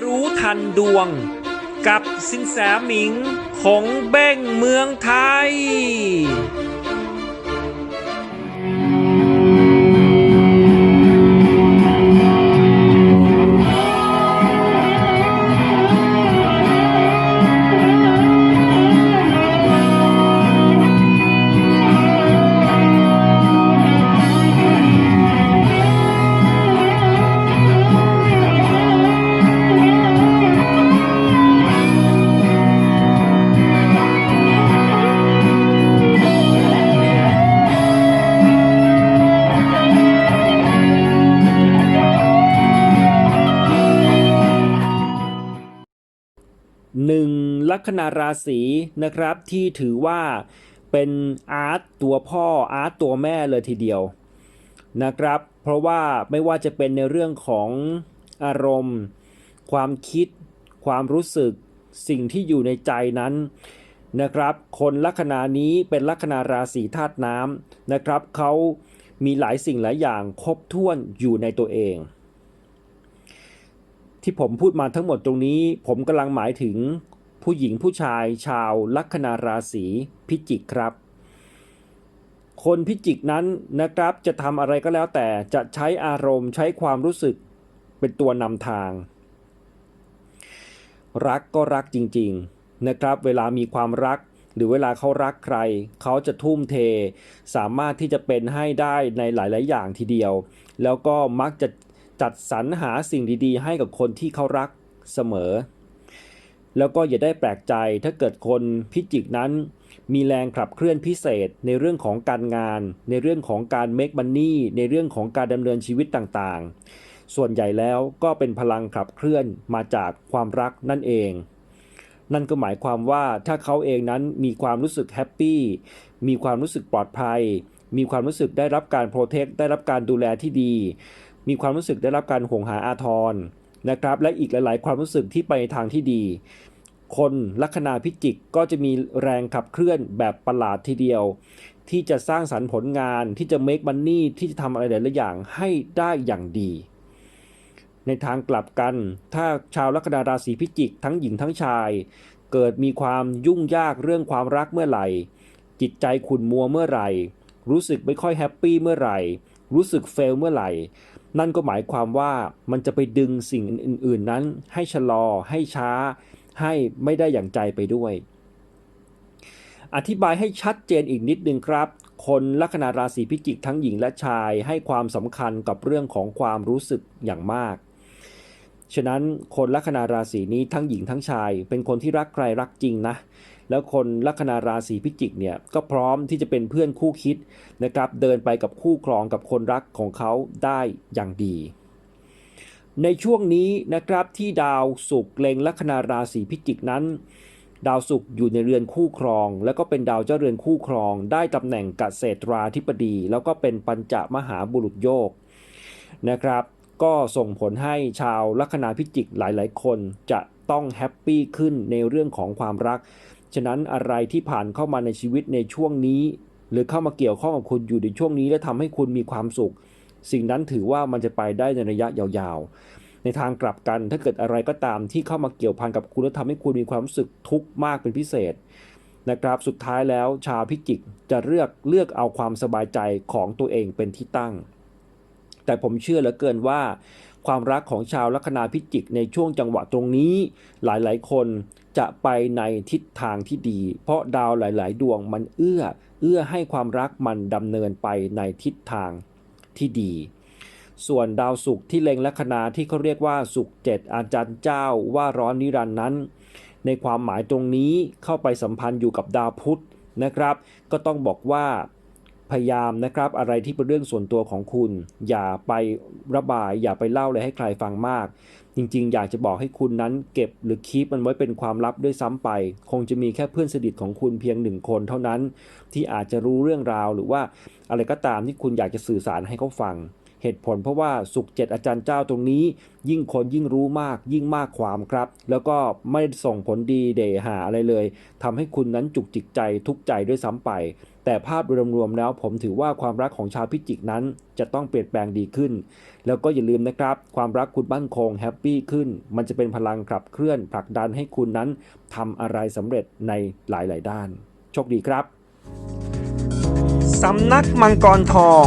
รู้ทันดวงกับสินแสหมิงของเบ้งเมืองไทย ลัคนาราศีนะครับที่ถือว่าเป็นอาร์ตตัวพ่ออาร์ตตัวแม่เลยทีเดียวนะครับ เพราะว่าไม่ว่าจะเป็นในเรื่องของอารมณ์ ความคิด ความรู้สึกสิ่งที่อยู่ในใจนั้นนะครับ คนลัคนานี้เป็นลัคนาราศีธาตุน้ำนะครับเขามีหลายสิ่งหลายอย่างครบถ้วนอยู่ในตัวเอง ที่ผมพูดมาทั้งหมดตรงนี้ ผมกำลังหมายถึง ผู้หญิงผู้ชายชาวลัคนาราศีพิจิกครับ คนพิจิกนั้นนะครับจะทำอะไรก็แล้วแต่จะใช้อารมณ์ใช้ความรู้สึกเป็นตัวนำทาง รักก็รักจริงๆนะครับเวลามีความรักหรือเวลาเขารักใคร เขาจะทุ่มเท สามารถที่จะเป็นให้ได้ในหลาย ๆ อย่างทีเดียว แล้วก็มักจะจัดสรรหาสิ่งดี ๆ ให้กับคนที่เขารักเสมอ แล้วก็อย่าได้แปลกใจถ้าเกิดคนพิจิกนั้น มีแรงขับเคลื่อนพิเศษในเรื่องของการงาน ในเรื่องของการ make money ในเรื่องของการดำเนินชีวิตต่างๆ ส่วนใหญ่แล้วก็เป็นพลังขับเคลื่อนมาจากความรักนั่นเอง นั่นก็หมายความว่าถ้าเขาเองนั้นมีความรู้สึกแฮปปี้มีความรู้สึกปลอดภัย มีความรู้สึกได้รับการโปรเทคได้รับการดูแลที่ดี มีความรู้สึกได้รับการห่วงหาอาทร นะครับและอีกหลาย ๆ ความรู้สึกที่ไปในทางที่ดี คนลัคนาพิจิกก็จะมีแรงขับเคลื่อนแบบประหลาดทีเดียว ที่จะสร้างสรรค์ผลงานที่จะ make money ที่จะทำอะไรหลายๆอย่างให้ได้อย่างดี ในทางกลับกัน ถ้าชาวลัคนาราศีพิจิก ทั้งหญิงทั้งชาย เกิดมีความยุ่งยากเรื่องความรักเมื่อไหร่ จิตใจขุ่นมัวเมื่อไหร่ รู้สึกไม่ค่อยแฮปปี้เมื่อไหร่ รู้สึกเฟลเมื่อไหร่ นั่นก็หมายความว่ามันจะไปดึงสิ่งอื่น ๆ นั้น ให้ชะลอ ให้ช้า ให้ไม่ได้อย่างใจไปด้วย อธิบายให้ชัดเจนอีกนิดนึงครับ คนลัคนาราศีพิจิกทั้งหญิงและชายให้ความสำคัญกับเรื่องของความรู้สึกอย่างมาก ฉะนั้นคนลัคนาราศีนี้ทั้งหญิงทั้งชาย เป็นคนที่รักใครรักจริงนะ แล้วคนลัคนาราศีพิจิกเนี่ยก็พร้อมที่จะเป็นเพื่อนคู่คิดนะครับเดินไปกับคู่ครองกับคนรักของเขาได้อย่างดี ในช่วงนี้นะครับที่ดาวศุกร์เล็งลัคนาราศีพิจิกนั้น ดาวศุกร์อยู่ในเรือนคู่ครอง แล้วก็เป็นดาวเจ้าเรือนคู่ครอง ได้ตำแหน่งเกษตราธิบดี แล้วก็เป็นปัญจมหาบุรุษโยกนะครับ ก็ส่งผลให้ชาวลัคนาพิจิกหลาย ๆ คนจะต้องแฮปปี้ขึ้นในเรื่องของความรัก ฉะนั้นอะไรที่ผ่านเข้ามาในชีวิตในช่วงนี้ หรือเข้ามาเกี่ยวข้องกับคุณอยู่ในช่วงนี้ และทำให้คุณมีความสุข สิ่งนั้นถือว่ามันจะไปได้ในระยะยาวๆ ในทางกลับกันถ้าเกิดอะไรก็ตามที่เข้ามาเกี่ยวพันกับคุณและทำให้คุณมีความรู้สึกทุกข์มากเป็นพิเศษนะครับสุดท้ายแล้วชาวพิจิกจะเลือกเลือกเอาความสบายใจของตัวเองเป็นที่ตั้ง แต่ผมเชื่อเหลือเกินว่า ความรักของชาวลัคนาพิจิกในช่วงจังหวะตรงนี้ หลายๆ คนจะไปในทิศทางที่ดี เพราะดาวหลาย ๆ ดวงมันเอื้อ เอื้อให้ความรักมันดำเนินไปในทิศทางที่ดี ส่วนดาวศุกร์ที่เล็งลัคนาที่เขาเรียกว่าศุกร์เจ็ดอาจารย์เจ้าว่าร้อนนิรันดร์นั้น ในความหมายตรงนี้เข้าไปสัมพันธ์อยู่กับดาวพุธนะครับ ก็ต้องบอกว่า พยายามนะครับอะไรที่เป็นเรื่องส่วนตัวของคุณ อย่าไประบาย อย่าไปเล่าอะไรให้ใครฟังมาก จริงๆ อยากจะบอกให้คุณนั้นเก็บหรือคีปมันไว้เป็นความลับด้วยซ้ำไป คงจะมีแค่เพื่อนสนิทของคุณเพียงหนึ่งคนเท่านั้น ที่อาจจะรู้เรื่องราวหรือว่าอะไรก็ตามที่คุณอยากจะสื่อสารให้เขาฟัง เหตุผลเพราะว่าสุขเจ็ดอาจารย์เจ้าตรงนี้ ยิ่งคนยิ่งรู้มากยิ่งมากความครับ แล้วก็ไม่ส่งผลดีเดหาอะไรเลยทำให้คุณนั้นจุกจิกใจทุกใจด้วยซ้ำไป แต่ภาพโดยรวมๆแล้ว ผมถือว่าความรักของชาวพิจิกนั้น จะต้องเปลี่ยนแปลงดีขึ้น แล้วก็อย่าลืมนะครับ ความรักคุณมั่นคงแฮปปี้ขึ้น มันจะเป็นพลังขับเคลื่อนผลักดันให้คุณนั้นทำอะไรสำเร็จในหลาย ๆ ด้าน โชคดีครับสำนักมังกรทอง